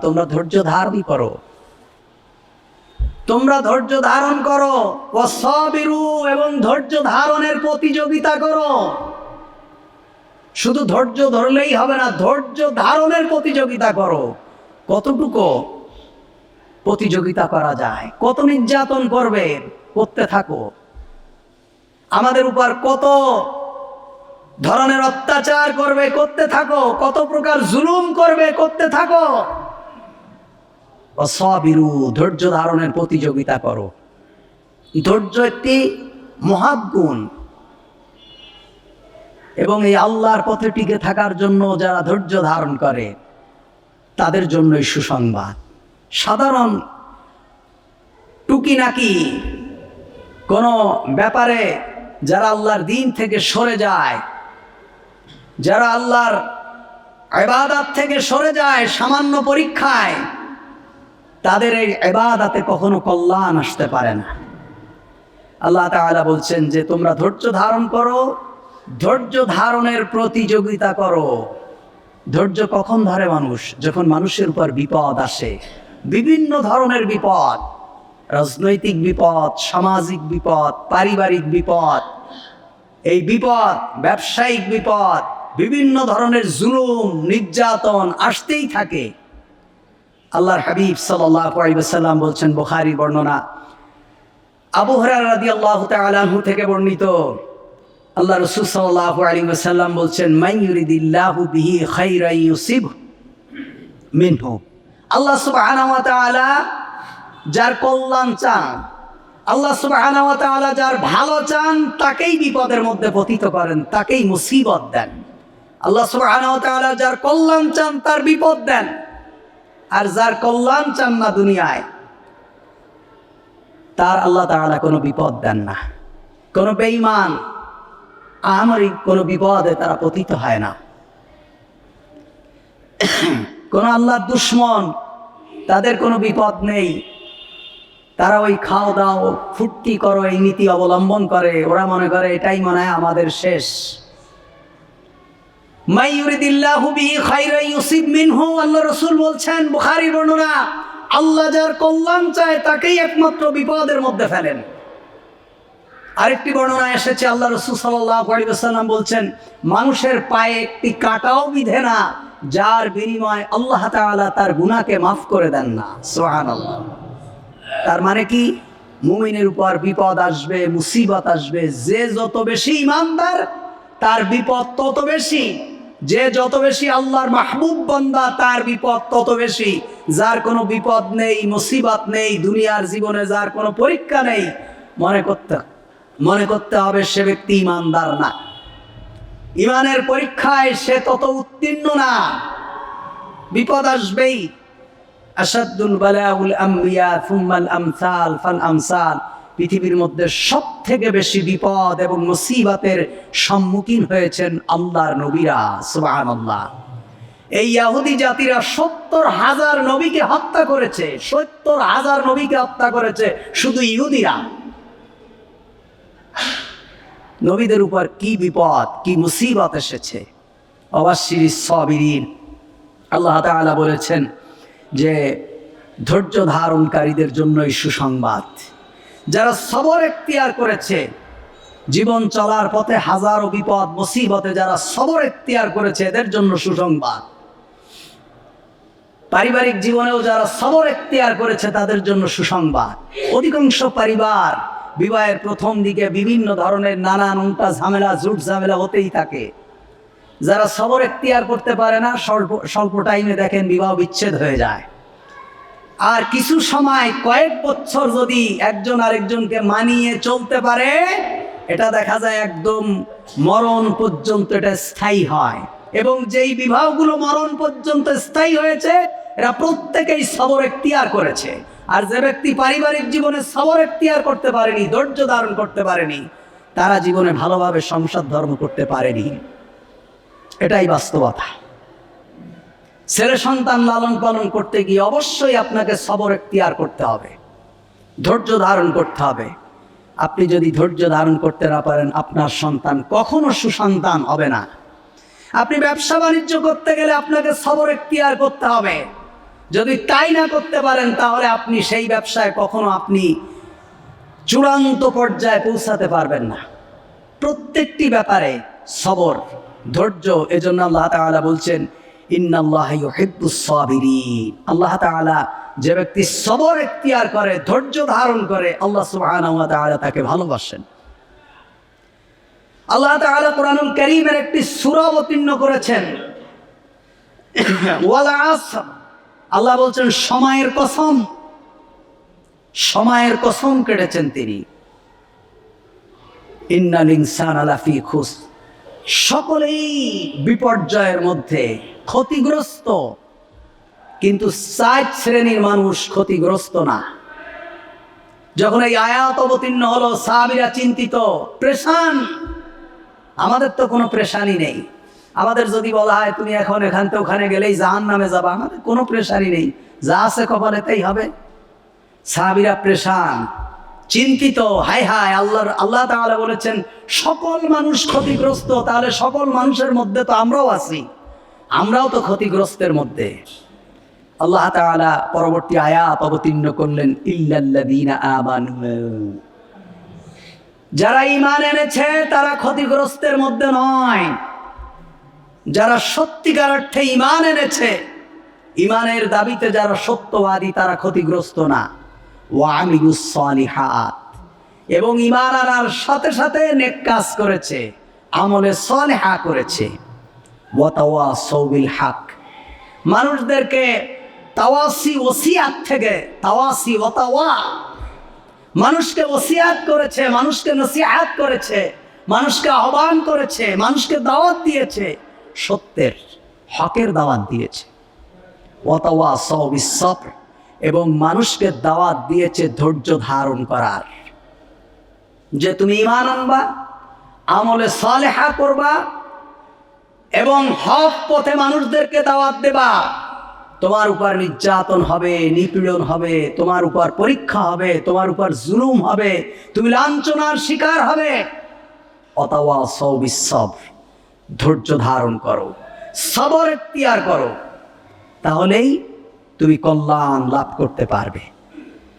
তোমরা ধৈর্য ধারণ করো। তোমরা ধৈর্য ধারণ করো। এবং ধৈর্য ধারণের প্রতিযোগিতা করো। শুধু ধৈর্য ধরলেই হবে না, ধৈর্য ধারণের প্রতিযোগিতা করো। কতটুকু প্রতিযোগিতা করা যায়? কত নির্যাতন করবে? করতে থাকো। আমাদের উপর কত ধরনের অত্যাচার করবে, করতে থাকো। কত প্রকার জুলুম করবে, করতে থাকো। অসবিরু, ধৈর্য ধারণের প্রতিযোগিতা করো। ধৈর্য একটি মহাগুণ এবং এই আল্লাহর পথে টিকে থাকার জন্য যারা ধৈর্য ধারণ করে, তাদের জন্যই সুসংবাদ। সাধারণ টুকি নাকি কোনো ব্যাপারে যারা আল্লাহর দিন থেকে সরে যায় যারা আল্লাহর এবাদাত থেকে সরে যায় সামান্য পরীক্ষায়, তাদের এই এবাদাতে কখনো কল্যাণ আসতে পারে না। আল্লাহ তাআলা বলছেন যে, তোমরা ধৈর্য ধারণ করো, ধৈর্য ধারণের প্রতিযোগিতা করো। ধৈর্য কখন ধরে মানুষ? যখন মানুষের উপর বিপদ আসে। বিভিন্ন ধরনের বিপদ। রাজনৈতিক বিপদ, সামাজিক বিপদ, পারিবারিক বিপদ। এই বিপদ, ব্যবসায়িক বিপদ বিভিন্ন ধরনের জুলুম, নির্যাতন আসতেই থাকে। আল্লাহর হাবিব সাল্লাম বলছেন, বুখারি বর্ণনা। আবু হরার আল্লাহ থেকে বর্ণিত। আল্লাহ রসুল সাল্লাহ আলী সাল্লাম বলছেন মাইয়ুরিদিল্লাহু বিহি খাইরাই ইউসিব মিনহু। আল্লাহ ওয়া যার কল্যাণ চান, আল্লাহ ওয়া যার ভালো চান, তাকেই বিপদের মধ্যে পতিত করেন, তাকেই মুসিবত দেন। আল্লাহ তাআলা যার কল্যাণ চান তার বিপদ দেন। আর যার কল্যাণ চান না দুনিয়ায়, তার আল্লাহ তাআলা কোনো বিপদ দেন না। কোনো বেঈমান আমারই কোনো বিপদে তারা পতিত হয় না। কোন আল্লাহ দুশ্মন তাদের কোনো বিপদ নেই। তারা ওই খাও দাও, ফুর্তি করো, এই নীতি অবলম্বন করে। ওরা মনে করে, এটাই মনে হয় আমাদের শেষ। মাইয়ুরিদিল্লাহু বিহি খাইরা ইউসিব মিনহু, আল্লাহ রাসূল বলছেন, বুখারীর বর্ণনা, আল্লাহ যার কল্যাণ চায় তাকেই একমাত্র বিপদের মধ্যে ফেলেন। আরেকটি বর্ণনা এসেছে, আল্লাহ রসুল ওয়াসাল্লাম বলছেন, মানুষের পায়ে একটি কাটাও বিধে না, যার বিনিময়ে আল্লাহ তার গুনাহকে মাফ করে দেন না। সুবহানাল্লাহ। তার মানে কি? মুমিনের উপর বিপদ আসবে, মুসিবত আসবে, যে যত বেশি ইমানদার, তার বিপদ তত বেশি। যে যত বেশি আল্লাহর মাহবুব বান্দা, তার বিপদ তত বেশি। যার কোনো বিপদ নেই, মুসিবত নেই, দুনিয়ার জীবনে যার কোনো পরীক্ষা নেই, মনে করতে মনে করতে হবে সে ব্যক্তি ইমানদার না। ইমানের পরীক্ষায় সে তত উত্তীর্ণ না। বিপদ আসবেই। আসাদুল বালাউল আম্বিয়া ফুম্মাল আমসাল ফাল আমসাল। পৃথিবীর মধ্যে সব থেকে বেশি বিপদ এবং মুসিবতের সম্মুখীন হয়েছেন আল্লাহর নবীরা সুবাহ আল্লাহ এই ইয়াহুদি জাতিরা সত্তর হাজার নবীকে হত্যা করেছে, সত্তর হাজার নবীকে হত্যা করেছে শুধু ইহুদিরা। নবীদের উপর কি বিপদ, কি মুসিবত এসেছে? অবাশির সবিরিন। আল্লাহ তাআলা বলেছেন যে ধৈর্য ধারণকারীদের জন্যই সুসংবাদ। যারা সবর এখতিয়ার করেছে, জীবন চলার পথে হাজারো বিপদ, মুসিবতে যারা সবর এখতিয়ার করেছে, এদের জন্য সুসংবাদ। পারিবারিক জীবনেও যারা সবর এখতিয়ার করেছে, তাদের জন্য সুসংবাদ। অধিকাংশ পরিবার বিবাহের প্রথম দিকে বিভিন্ন ধরনের নানান উল্টা ঝামেলা জুট ঝামেলা হতেই থাকে। যারা সবর এখতিয়ার করতে পারে না, স্বল্প স্বল্প টাইমে দেখেন বিবাহ বিচ্ছেদ হয়ে যায়। আর কিছু সময়, কয়েক বছর যদি একজন আরেকজনকে মানিয়ে চলতে পারে, এটা দেখা যায় একদম মরণ পর্যন্ত এটা স্থায়ী হয়। এবং যেই বিবাহগুলো মরণ পর্যন্ত স্থায়ী হয়েছে, এরা প্রত্যেকেই সবর এখতিয়ার করেছে। আর যে ব্যক্তি পারিবারিক জীবনে সবর এখতিয়ার করতে পারেনি, ধৈর্য ধারণ করতে পারেনি, তারা জীবনে ভালোভাবে সংসার ধর্ম করতে পারেনি। এটাই বাস্তবতা। ছেলে সন্তান লালন পালন করতে গিয়ে অবশ্যই আপনাকে সবর এখতিয়ার করতে হবে। ধৈর্য ধারণ করতে হবে। আপনি যদি ধৈর্য ধারণ করতে না পারেন, আপনার সন্তান কখনো সুসন্তান হবে না। আপনি ব্যবসা বাণিজ্য করতে গেলে আপনাকে সবর এখতিয়ার করতে হবে। যদি তাই না করতে পারেন, তাহলে আপনি সেই ব্যবসায় কখনো আপনি চূড়ান্ত পর্যায়ে পৌঁছাতে পারবেন না। প্রত্যেকটি ব্যাপারে সবর, ধৈর্য, এজন্য আল্লাহ তাআলা বলছেন আল্লাহ তাআলা যে ব্যক্তি সবর এখতিয়ার করে, ধৈর্য ধারণ করে, আল্লাহ ওয়া তাকে ভালোবাসেন। আল্লাহ তাআলা কোরআনুল কারীমের একটি সূরা অবতীর্ণ করেছেন। আল্লাহ বলছেন, সময়ের কসম। সময়ের কসম কেটেছেন তিনি। ইন্নাল ইনসান আলাফি খুস। সকলেই বিপর্যয়ের মধ্যে ক্ষতিগ্রস্ত। কিন্তু সাত শ্রেণির মানুষ ক্ষতিগ্রস্ত না। যখন এই আয়াত অবতীর্ণ হলো, সাহাবিরা চিন্তিত, প্রেশান? আমাদের তো কোনো প্রেশানি নেই। আমাদের যদি বলা হয়, তুমি এখন এখান থেকে ওখানে গেলেই জাহান নামে যাবা, আমাদের কোনো প্রেশানি নেই। যা আছে কপালেতেই হবে। সাহাবিরা প্রেশান, চিন্তিত হায় হায় আল্লাহর, আল্লাহ তাআলা বলেছেন, সকল মানুষ ক্ষতিগ্রস্ত, তাহলে সকল মানুষের মধ্যে তো আমরাও আছি। আমরাও তো ক্ষতিগ্রস্তের মধ্যে। আল্লাহ তাআলা পরবর্তী আয়াত অবতীর্ণ করলেন, ইল্লাল্লাযীনা যারা ঈমান এনেছে, তারা ক্ষতিগ্রস্তের মধ্যে নয়। যারা সত্যিকার অর্থে ঈমান এনেছে, ঈমানের দাবিতে যারা সত্যবাদী, তারা ক্ষতিগ্রস্ত না। ওয়ামিলুস এবং ঈমান আনার সাথে সাথে নেক কাজ করেছে, আমলে সালেহা করেছে। হক। মানুষদেরকে তাওয়াসি ওসিয়াত থেকে, তাওয়াসি ওয়াতাওয়া। মানুষকে ওসিয়াত করেছে, মানুষকে নসিহাত করেছে, মানুষকে আহ্বান করেছে, মানুষকে দাওয়াত দিয়েছে, সত্যের, হকের দাওয়াত দিয়েছে। ওয়াতাওয়া সবিসফর এবং মানুষকে দাওয়াত দিয়েছে ধৈর্য ধারণ করার। যে তুমি ইমান আনবা, আমলে সালেহা করবা এবং হক পথে মানুষদেরকে দাওয়াত দেবা। তোমার উপর নির্যাতন হবে, নিপীড়ন হবে, তোমার উপর পরীক্ষা হবে, তোমার উপর জুলুম হবে, তুমি লাঞ্ছনার শিকার হবে। অথবা সৌবিসব ধৈর্য ধারণ করো, সবর এখতিয়ার করো। তাহলেই তুমি কল্যাণ লাভ করতে পারবে।